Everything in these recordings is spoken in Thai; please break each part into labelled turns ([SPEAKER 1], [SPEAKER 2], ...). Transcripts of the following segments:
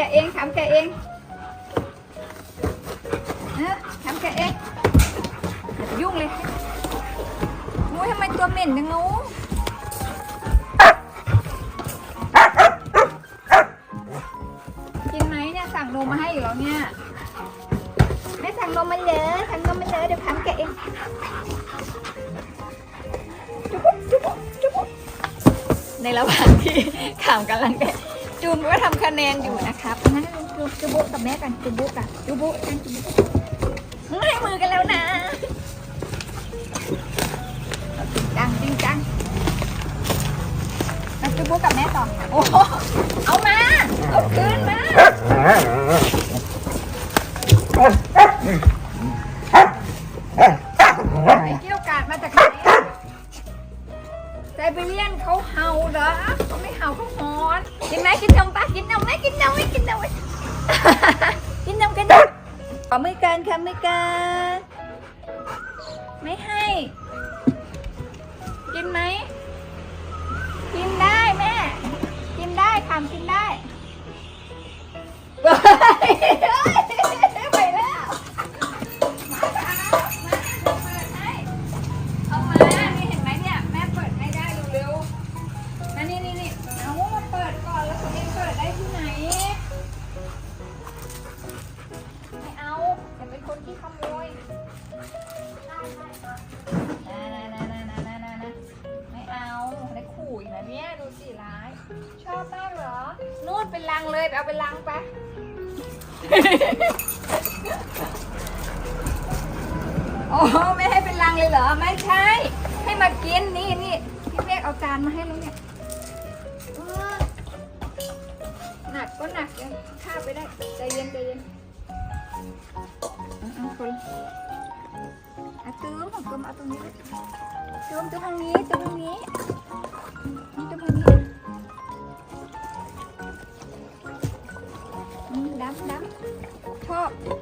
[SPEAKER 1] แกะเองขำแกะเองเออขำแกะเองอย่าไปยุ่งเลยโอ้ยทำไมตัวเหม็นจังงูกินไหมเนี่ยสั่งนมมาให้อยู่แล้วเนี่ยไม่สั่งนมมาเลยสั่งนมมาเลยเดี๋ยวขำแกะเองจุ๊บจุ๊บจุ๊บในระหว่างที่ขำกำลังแกะ จูนก็ทำคะแนนอยู่นะครับงั้นจูจูบุกับแม่กันจูบุกันจูบุกันจูบุให้มือกันแล้วนะจริงจังจริงจังมาจูบุกับแม่ต่อโอ้เอามาเอาคืนมาไอ้เกี้ยวกาดมาจากไหนไซบีเรียนเขาเห่าเหรอ กินไหมกินนมปะกินนมไหมกินนมไหมกินนมไหมกินนมกันนะขอไม่กันค่ะไม่กันไม่ให้ กินไหม เป็นลังเลยไปเอาเป็นลังไปโอ้ไม่ให้เป็นลังเลยเหรอ ไม่ใช่ ให้มากินนี่นี่พี่เมฆเอาจานมาให้แล้วเนี่ยเออหนักก็หนักเลยข้าไปได้ใจเย็นใจเย็นเอาๆคนอะตื้มของตื้มเอาตรงนี้เลยตื้มตื้มทางนี้ตื้มทางนี้นี่ อบ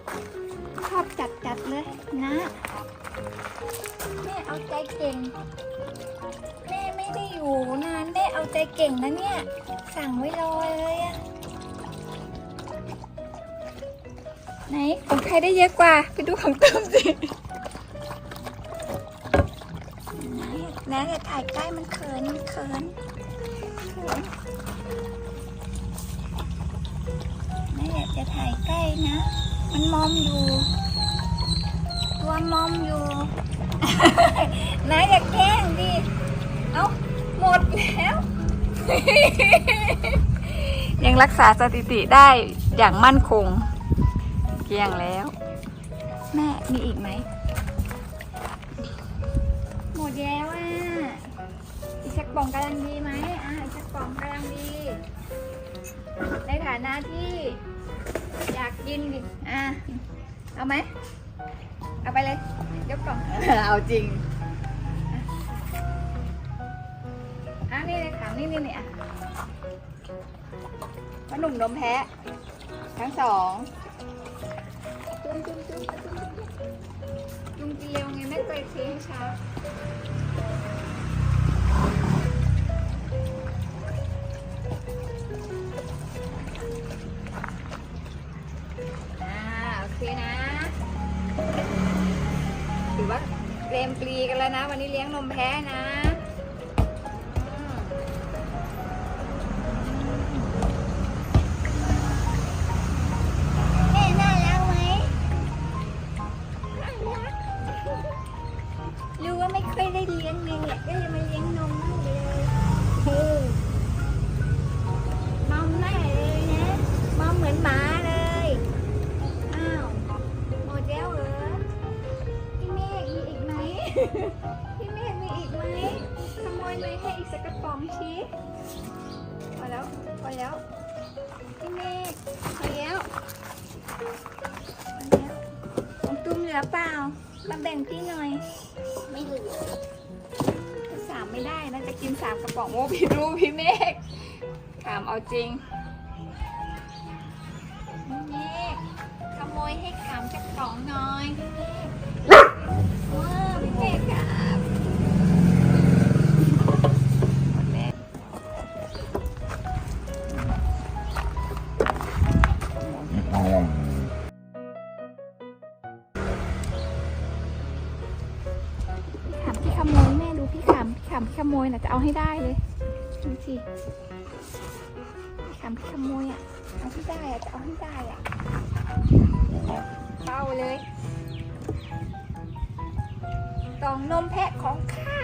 [SPEAKER 1] ชอบจัดจัดเลยนะแม่เอาใจเก่ง แม่ไม่ได้อยู่นานแม่เอาใจเก่งนะเนี่ย สั่งไว้รอเลยอะไหนของใครได้เยอะกว่า ไปดูของเตุ้มสิแล้วอย่าถ่ายใกล้มันเขินมันเขินแม่อยากจะถ่ายใกล้นะ มันมอมอยู่ ตัวมอมอยู่ นายอย่าแกล้งดิ เอ้าหมดแล้ว ยังรักษาสถิติได้อย่างมั่นคง เกลี้ยงแล้ว แม่มีอีกไหม หมดแล้วอะ อีกสักป่องกำลังดีไหมอะอีกสักป่องกำลังดี ในฐานะที่ กกินดิอะเอาไหมเอาไปเลยยกกล่องเอาจริงอะนี่เลยถามนี่นี่นี่อะว่าหนุ่มนมแพ้ทั้งสองจุ้มจุ้มจุ้มจุ้มจุ้มจุ้มกินเร็วไงไม่เคยเทให้ช้า อ่าโอเคนะถือว่าเตรียมปลีกันแล้วนะ วันนี้เลี้ยงนมแพ้นะ พี่เมฆมีอีกไหมขโมยไหมให้อีกสักกระป๋องชีพอแล้วพอแล้วพี่เมฆพอแล้วพอแล้วของตุ้มเหลือเปล่ามาแบ่งพี่หน่อย ไม่เหลือสามไม่ได้นะจะกินสามกระป๋องโอ้พี่รู้พี่เมฆถามเอาจริงพี่เมฆขโมยให้ขามจากกล่องน่อย พี่ขำพี่ขำขโมยนะจะเอาให้ได้เลยดูสิทำขโมยอะเอาให้ได้อะจะเอาให้ได้อะเป้าเลยกล่องนมแพะของข้า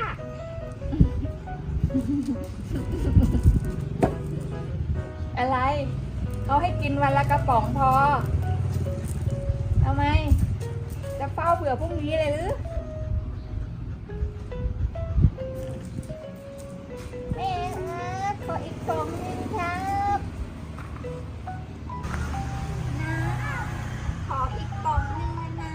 [SPEAKER 1] อะไรเขาให้กินวันละกระป๋องพอทำไม จะเฝ้าเผื่อพรุ่งนี้เลยหรือ กล่องหนึงครับนะขออีกกล่องนึงนะ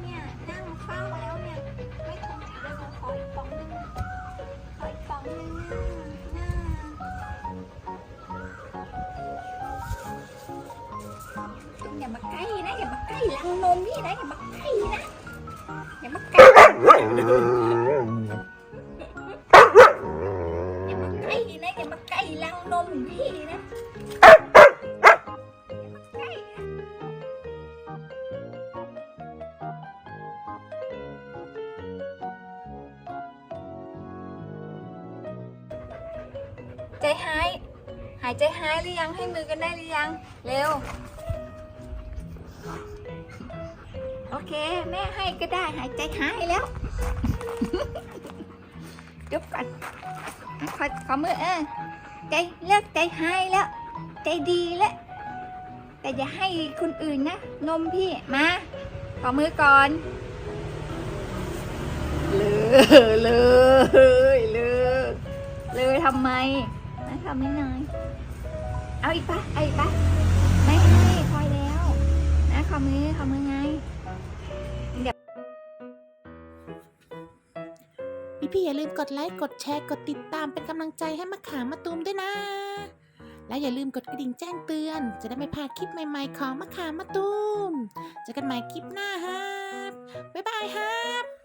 [SPEAKER 1] เนี่ยนั่งเฝ้าแล้วเนี่ยไม่ทนอีกแล้วขออีกกล่องนึงขออีกกล่องนึงนะนะอย่ามาใกล้นะอย่ามาใกล้รังนมพี่นะอย่ามา ใจหาย หายใจหายหรือยังให้มือกันได้หรือยัง เร็ว โอเค แม่ให้ก็ได้หายใจหายแล้วจุ๊บก่อนขอขอมือเออใจเลิกใจหายแล้ว ใจดีแล้ว แต่อย่าให้คนอื่นนะ นมพี่มา ขอมือก่อนเลยเลยเลยเลยทำไม นะไม่น่อย เอาอีกปะเอาอีกปะไม่ให้พอแล้วนะขอมือขอมือไง
[SPEAKER 2] พี่ๆอย่าลืมกดไลค์กดแชร์กดติดตามเป็นกำลังใจให้มะขามมาตูมด้วยนะ และอย่าลืมกดกระดิ่งแจ้งเตือน จะได้ไม่พลาดคลิปใหม่ๆของมะขามมาตูมเจอกันใหม่คลิปหน้าครับบ๊ายบายครับ